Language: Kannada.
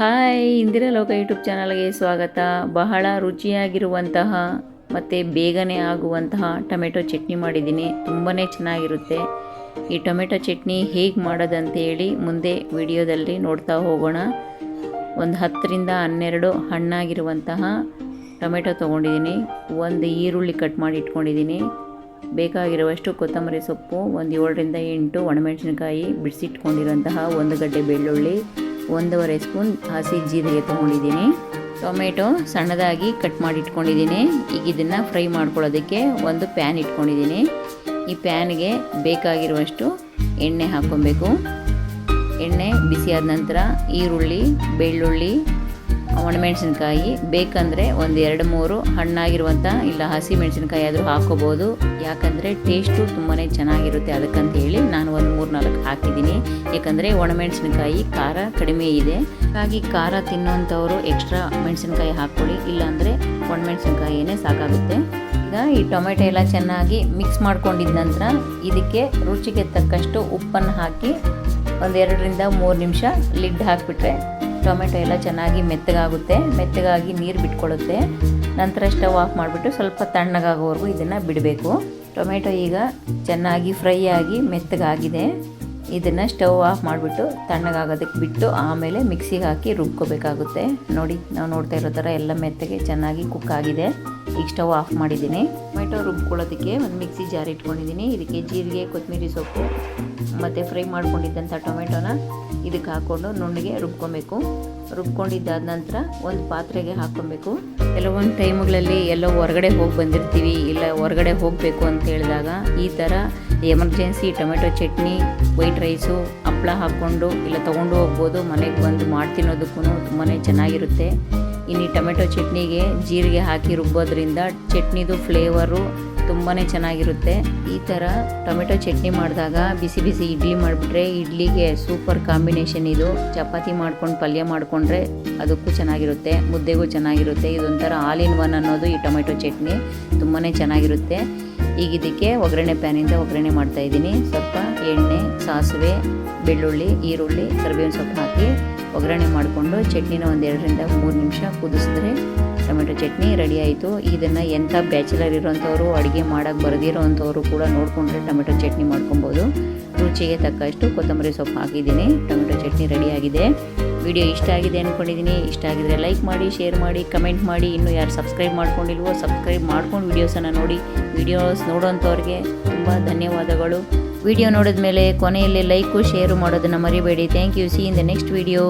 ಹಾಯ್ ಇಂದಿರಾ ಲೋಕ ಯೂಟ್ಯೂಬ್ ಚಾನಲ್ಗೆ ಸ್ವಾಗತ. ಬಹಳ ರುಚಿಯಾಗಿರುವಂತಹ ಮತ್ತು ಬೇಗನೆ ಆಗುವಂತಹ ಟೊಮೆಟೊ ಚಟ್ನಿ ಮಾಡಿದ್ದೀನಿ. ತುಂಬಾ ಚೆನ್ನಾಗಿರುತ್ತೆ. ಈ ಟೊಮೆಟೊ ಚಟ್ನಿ ಹೇಗೆ ಮಾಡೋದಂತೇಳಿ ಮುಂದೆ ವಿಡಿಯೋದಲ್ಲಿ ನೋಡ್ತಾ ಹೋಗೋಣ. ಒಂದು ಹತ್ತರಿಂದ ಹನ್ನೆರಡು ಹಣ್ಣಾಗಿರುವಂತಹ ಟೊಮೆಟೊ ತೊಗೊಂಡಿದ್ದೀನಿ. ಒಂದು ಈರುಳ್ಳಿ ಕಟ್ ಮಾಡಿ ಇಟ್ಕೊಂಡಿದ್ದೀನಿ. ಬೇಕಾಗಿರುವಷ್ಟು ಕೊತ್ತಂಬರಿ ಸೊಪ್ಪು, ಒಂದು ಏಳರಿಂದ ಎಂಟು ಒಣಮೆಣಸಿನಕಾಯಿ ಬಿಡಿಸಿಟ್ಕೊಂಡಿರುವಂತಹ ಒಂದು ಗಡ್ಡೆ ಬೆಳ್ಳುಳ್ಳಿ ಒಂದೂವರೆ ಸ್ಪೂನ್ ಹಸಿ ಜೀರಿಗೆ ತೊಗೊಂಡಿದ್ದೀನಿ. ಟೊಮೆಟೊ ಸಣ್ಣದಾಗಿ ಕಟ್ ಮಾಡಿ ಇಟ್ಕೊಂಡಿದ್ದೀನಿ ಈಗ ಇದನ್ನು ಫ್ರೈ ಮಾಡ್ಕೊಳ್ಳೋದಕ್ಕೆ ಒಂದು ಪ್ಯಾನ್ ಇಟ್ಕೊಂಡಿದ್ದೀನಿ. ಈ ಪ್ಯಾನ್ಗೆ ಬೇಕಾಗಿರುವಷ್ಟು ಎಣ್ಣೆ ಹಾಕ್ಕೊಬೇಕು. ಎಣ್ಣೆ ಬಿಸಿಯಾದ ನಂತರ ಈರುಳ್ಳಿ, ಬೆಳ್ಳುಳ್ಳಿ ಒಣಮೆಣಸಿನ್ಕಾಯಿ ಬೇಕಂದರೆ ಒಂದು ಎರಡು ಮೂರು ಹಣ್ಣಾಗಿರುವಂಥ ಇಲ್ಲ ಹಸಿ ಮೆಣಸಿನ್ಕಾಯಿ ಆದರೂ ಹಾಕ್ಕೋಬೋದು ಯಾಕಂದರೆ ಟೇಸ್ಟು ತುಂಬಾ ಚೆನ್ನಾಗಿರುತ್ತೆ ಅದಕ್ಕಂತ ಹೇಳಿ ನಾನು ಒಂದು ಮೂರು ನಾಲ್ಕು ಹಾಕಿದ್ದೀನಿ. ಯಾಕಂದರೆ ಒಣಮೆಣಸಿನ್ಕಾಯಿ ಖಾರ ಕಡಿಮೆ ಇದೆ. ಹಾಗಾಗಿ ಖಾರ ತಿನ್ನೋಂಥವ್ರು ಎಕ್ಸ್ಟ್ರಾ ಮೆಣಸಿನ್ಕಾಯಿ ಹಾಕ್ಕೊಳ್ಳಿ. ಇಲ್ಲಾಂದರೆ ಒಣಮೆಣಸಿನ್ಕಾಯಿನೇ ಸಾಕಾಗುತ್ತೆ. ಈಗ ಈ ಟೊಮೆಟೊ ಎಲ್ಲ ಚೆನ್ನಾಗಿ ಮಿಕ್ಸ್ ಮಾಡ್ಕೊಂಡಿದ್ದ ನಂತರ ಇದಕ್ಕೆ ರುಚಿಗೆ ತಕ್ಕಷ್ಟು ಉಪ್ಪನ್ನು ಹಾಕಿ ಒಂದೆರಡರಿಂದ ಮೂರು ನಿಮಿಷ ಲಿಡ್ ಹಾಕಿಬಿಟ್ರೆ ಟೊಮೆಟೊ ಎಲ್ಲ ಚೆನ್ನಾಗಿ ಮೆತ್ತಗಾಗುತ್ತೆ. ಮೆತ್ತಗಾಗಿ ನೀರು ಬಿಟ್ಕೊಳ್ಳುತ್ತೆ ನಂತರ ಸ್ಟವ್ ಆಫ್ ಮಾಡಿಬಿಟ್ಟು ಸ್ವಲ್ಪ ತಣ್ಣಗಾಗೋವರೆಗೂ ಇದನ್ನು ಬಿಡಬೇಕು. ಟೊಮೆಟೊ ಈಗ ಚೆನ್ನಾಗಿ ಫ್ರೈ ಆಗಿ ಮೆತ್ತಗಾಗಿದೆ. ಇದನ್ನು ಸ್ಟವ್ ಆಫ್ ಮಾಡಿಬಿಟ್ಟು ತಣ್ಣಗಾಗೋದಕ್ಕೆ ಬಿಟ್ಟು ಆಮೇಲೆ ಮಿಕ್ಸಿಗೆ ಹಾಕಿ ರುಬ್ಕೋಬೇಕಾಗುತ್ತೆ. ನೋಡಿ, ನಾವು ನೋಡ್ತಾ ಇರೋ ಥರ ಎಲ್ಲ ಮೆತ್ತಗೆ ಚೆನ್ನಾಗಿ ಕುಕ್ ಆಗಿದೆ. ಈಗ ಸ್ಟವ್ ಆಫ್ ಮಾಡಿದ್ದೀನಿ. ಟೊಮೆಟೊ ರುಬ್ಕೊಳ್ಳೋದಕ್ಕೆ ಒಂದು ಮಿಕ್ಸಿ ಜಾರ್ ಇಟ್ಕೊಂಡಿದ್ದೀನಿ. ಇದಕ್ಕೆ ಜೀರಿಗೆ, ಕೊತ್ತಂಬರಿ ಸೊಪ್ಪು, ಮತ್ತು ಫ್ರೈ ಮಾಡ್ಕೊಂಡಿದ್ದಂಥ ಟೊಮೆಟೊನ ಇದಕ್ಕೆ ಹಾಕ್ಕೊಂಡು ನುಣ್ಣಗೆ ರುಬ್ಕೊಬೇಕು. ರುಬ್ಕೊಂಡಿದ್ದಾದ ನಂತರ ಒಂದು ಪಾತ್ರೆಗೆ ಹಾಕ್ಕೊಬೇಕು. ಕೆಲವೊಂದು ಟೈಮ್ಗಳಲ್ಲಿ ಎಲ್ಲೋ ಹೊರಗಡೆ ಹೋಗಿ ಬಂದಿರ್ತೀವಿ, ಇಲ್ಲ ಹೊರಗಡೆ ಹೋಗಬೇಕು ಅಂತ ಹೇಳಿದಾಗ ಈ ಥರ emergency tomato chutney, white rice ಹಪ್ಪಳ ಹಾಕ್ಕೊಂಡು ಇಲ್ಲ ತೊಗೊಂಡು ಹೋಗ್ಬೋದು, ಮನೆಗೆ ಬಂದು ಮಾಡಿ ತಿನ್ನೋದಕ್ಕೂ ತುಂಬಾ ಚೆನ್ನಾಗಿರುತ್ತೆ. ಇನ್ನು ಟೊಮೆಟೊ ಚಟ್ನಿಗೆ ಜೀರಿಗೆ ಹಾಕಿ ರುಬ್ಬೋದ್ರಿಂದ ಚಟ್ನಿದು ಫ್ಲೇವರು ತುಂಬಾ ಚೆನ್ನಾಗಿರುತ್ತೆ. ಈ ಥರ ಟೊಮೆಟೊ ಚಟ್ನಿ ಮಾಡಿದಾಗ ಬಿಸಿ ಬಿಸಿ ಇಡ್ಲಿ ಮಾಡಿಬಿಟ್ರೆ ಇಡ್ಲಿಗೆ ಸೂಪರ್ ಕಾಂಬಿನೇಷನ್ ಇದು. ಚಪಾತಿ ಮಾಡ್ಕೊಂಡು ಪಲ್ಯ ಮಾಡಿಕೊಂಡ್ರೆ ಅದಕ್ಕೂ ಚೆನ್ನಾಗಿರುತ್ತೆ, ಮುದ್ದೆಗೂ ಚೆನ್ನಾಗಿರುತ್ತೆ. ಇದೊಂಥರ ಆಲ್ ಇನ್ ಒನ್ ಅನ್ನೋದು ಈ ಟೊಮೆಟೊ ಚಟ್ನಿ. ತುಂಬಾ ಚೆನ್ನಾಗಿರುತ್ತೆ. ಈಗ ಇದಕ್ಕೆ ಒಗ್ಗರಣೆ ಪ್ಯಾನಿಂದ ಒಗ್ಗರಣೆ ಮಾಡ್ತಾಯಿದ್ದೀನಿ ಸ್ವಲ್ಪ ಎಣ್ಣೆ, ಸಾಸಿವೆ, ಬೆಳ್ಳುಳ್ಳಿ, ಈರುಳ್ಳಿ, ಕರಿಬೇವಿನ ಸೊಪ್ಪು ಹಾಕಿ ಒಗ್ಗರಣೆ ಮಾಡಿಕೊಂಡು ಚಟ್ನಿನ ಒಂದು ಎರಡರಿಂದ ಮೂರು ನಿಮಿಷ ಕುದಿಸಿದ್ರೆ ಟೊಮೆಟೊ ಚಟ್ನಿ ರೆಡಿ ಆಯಿತು. ಇದನ್ನು ಎಂಥ ಬ್ಯಾಚುಲರ್ ಇರೋಂಥವ್ರು ಅಡುಗೆ ಮಾಡೋಕ್ಕೆ ಬರೆದಿರೋವಂಥವ್ರು ಕೂಡ ನೋಡಿಕೊಂಡ್ರೆ ಟೊಮೆಟೊ ಚಟ್ನಿ ಮಾಡ್ಕೊಬೋದು. ರುಚಿಗೆ ತಕ್ಕಷ್ಟು ಕೊತ್ತಂಬರಿ ಸೊಪ್ಪು ಹಾಕಿದ್ದೀನಿ. ಟೊಮೆಟೊ ಚಟ್ನಿ ರೆಡಿಯಾಗಿದೆ ವಿಡಿಯೋ ಇಷ್ಟ ಆಗಿದೆ ಅಂದ್ಕೊಂಡಿದ್ದೀನಿ ಇಷ್ಟ ಆಗಿದರೆ ಲೈಕ್ ಮಾಡಿ ಶೇರ್ ಮಾಡಿ ಕಮೆಂಟ್ ಮಾಡಿ. ಇನ್ನೂ ಯಾರು ಸಬ್ಸ್ಕ್ರೈಬ್ ಮಾಡ್ಕೊಂಡಿಲ್ವೋ ಸಬ್ಸ್ಕ್ರೈಬ್ ಮಾಡ್ಕೊಂಡು ವೀಡಿಯೋಸನ್ನು ನೋಡಿ. ವಿಡಿಯೋಸ್ ನೋಡೋಂಥವ್ರಿಗೆ ತುಂಬ ಧನ್ಯವಾದಗಳು. ವಿಡಿಯೋ ನೋಡಿದ ಮೇಲೆ ಕೊನೆಯಲ್ಲಿ ಲೈಕು ಶೇರು ಮಾಡೋದನ್ನು ಮರಿಬೇಡಿ. Thank you see in the next video